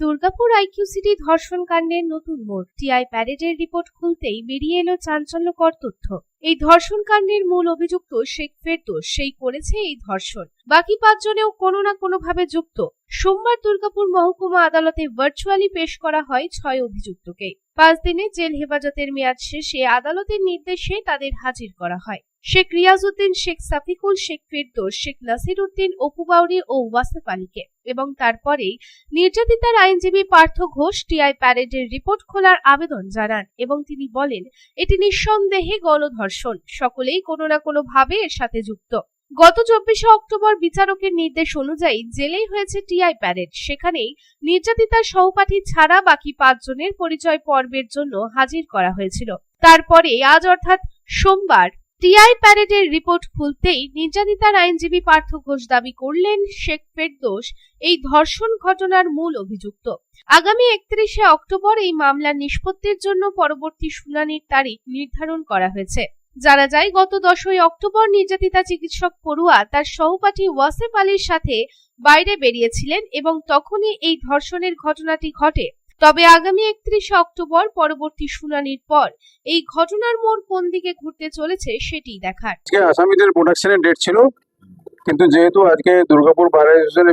Durgapur IQ city ধর্ষণ কাণ্ডের নতুন মোড়। টিআই প্যারেডের রিপোর্ট খুলতেই বেরিয়ে এলো চাঞ্চল্যকর তথ্য। এই ধর্ষণ কাণ্ডের মূল অভিযুক্ত শেখ ফেরদোস, সেই করেছে এই ধর্ষণ। বাকি পাঁচজনেও কোনো না কোনোভাবে যুক্ত। সোমবার দুর্গাপুর মহকুমা আদালতে ভার্চুয়ালি পেশ করা হয় ছয় অভিযুক্তকে। পাঁচ দিনে জেল হেফাজতের মেয়াদ শেষে আদালতের নির্দেশে তাদের হাজির করা হয়। শেখ রিয়াজউদ্দিন, শেখ সাফিকুল, শেখ ফেরদোস, শেখ নাসির উদ্দিন অপু বাউরি ও ওয়াসেফ আলীকে এবং তারপরেই নির্যাতিতার আইনজীবী পার্থ ঘোষ টিআই প্যারেডের রিপোর্ট খোলার আবেদন জানান এবং তিনি বলেন, এটি নিঃসন্দেহে গণধর্ষণ। সকলেই কোনো না কোনো ভাবে এর সাথে যুক্ত। গত চব্বিশে অক্টোবর বিচারকের নির্দেশ অনুযায়ী জেলেই হয়েছে টিআই প্যারেড। সেখানেই নির্যাতিতার সহপাঠী ছাড়া বাকি পাঁচজনের পরিচয় পর্বের জন্য হাজির করা হয়েছিল। তারপরে আজ অর্থাৎ সোমবার টিআই প্যারেডের রিপোর্ট খুলতেই নির্যাতিতার আইনজীবী পার্থ ঘোষ দাবি করলেন, শেখ ফেরদোস এই ধর্ষণ ঘটনার মূল অভিযুক্ত। আগামী একত্রিশে অক্টোবর এই মামলার নিষ্পত্তির জন্য পরবর্তী শুনানির তারিখ নির্ধারণ করা হয়েছে। জানা যায়, গত দশই অক্টোবর নির্যাতিতা চিকিৎসক পড়ুয়া তার সহপাঠী ওয়াসেফ আলীর সাথে বাইরে বেরিয়েছিলেন এবং তখনই এই ধর্ষণের ঘটনাটি ঘটে। তবে আগামী একত্রিশে অক্টোবর পরবর্তী শুনানির পর এই ঘটনার মোড় কোন দিকে ঘুরতে চলেছে সেটি দেখার। আসামিদের প্রোডাকশনের ডেট ছিল, কিন্তু যেহেতু আজকে দুর্গাপুর বার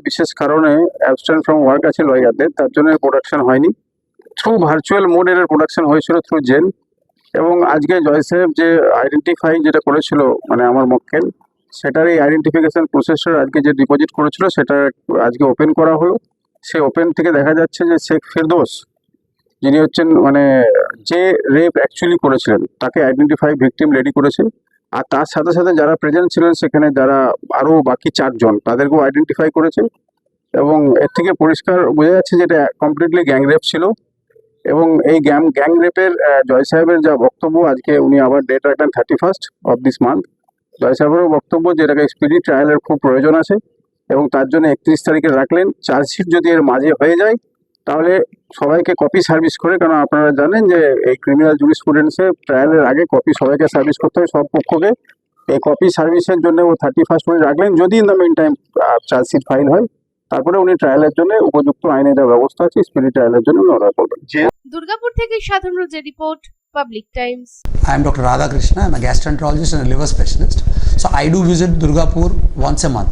বিশেষ কারণে অ্যাবস্টেন্ট ফ্রম ওয়ার্ক আছে লয়ারদের, তার জন্য প্রোডাকশন হয়নি। থ্রু ভার্চুয়াল মোড এর প্রোডাকশন হয়েছিল থ্রু জেল এবং আজকে জয় সাহেব যে আইডেন্টিফাই যেটা করেছিল মানে আমার মক্কেল, সেটার এই আইডেন্টিফিকেশন প্রসেসর আজকে যে ডিপোজিট করেছিল, সেটা আজকে ওপেন করা হলো। সেই ওপেন থেকে দেখা যাচ্ছে যে শেখ ফেরদোস, যিনি হচ্ছেন মানে যে রেপ অ্যাকচুয়ালি করেছিলেন, তাকে আইডেন্টিফাই ভিকটিম রেডি করেছে। আর তার সাথে সাথে যারা প্রেজেন্ট ছিলেন সেখানে যারা আরও বাকি চারজন, তাদেরকেও আইডেন্টিফাই করেছে। এবং এর থেকে পরিষ্কার বোঝা যাচ্ছে যে এটা কমপ্লিটলি গ্যাং রেপ ছিল। এবং এই গ্যাং গ্যাং রেপের জয় সাহেবের যা বক্তব্য, আজকে উনি আবার ডেট রাখলেন thirty first of this month Joy সাহেবেরও বক্তব্য যে এটাকে স্পিডি ট্রায়ালের খুব প্রয়োজন আছে। এবং তার জন্য একত্রিশ তারিখে রাখলেন চার্জশিট যদি এর মাঝে হয়ে যায় তাহলে সবাইকে কপি সার্ভিস করে কারণ আপনারা জানেন যে এই ক্রিমিনাল জুরিসপ্রুডেন্সে ট্রায়ালের আগে কপি সবাইকে সার্ভিস করতে হয় সব পক্ষকে এই কপি সার্ভিসের জন্য ও থার্টি ফার্স্ট উনি রাখলেন যদি in the meantime chargesheet file হয় তারপরে উনি ট্রায়ালের জন্য উপযুক্ত আইনে যা ব্যবস্থা আছে স্পিডি ট্রায়ালের জন্য উনি অর্ডার করবেন দুর্গাপুর থেকে সাধারণ রোজের report public times I am Dr. Radhakrishna. I'm a gastroenterologist and a liver specialist. So I do visit Durgapur once a month.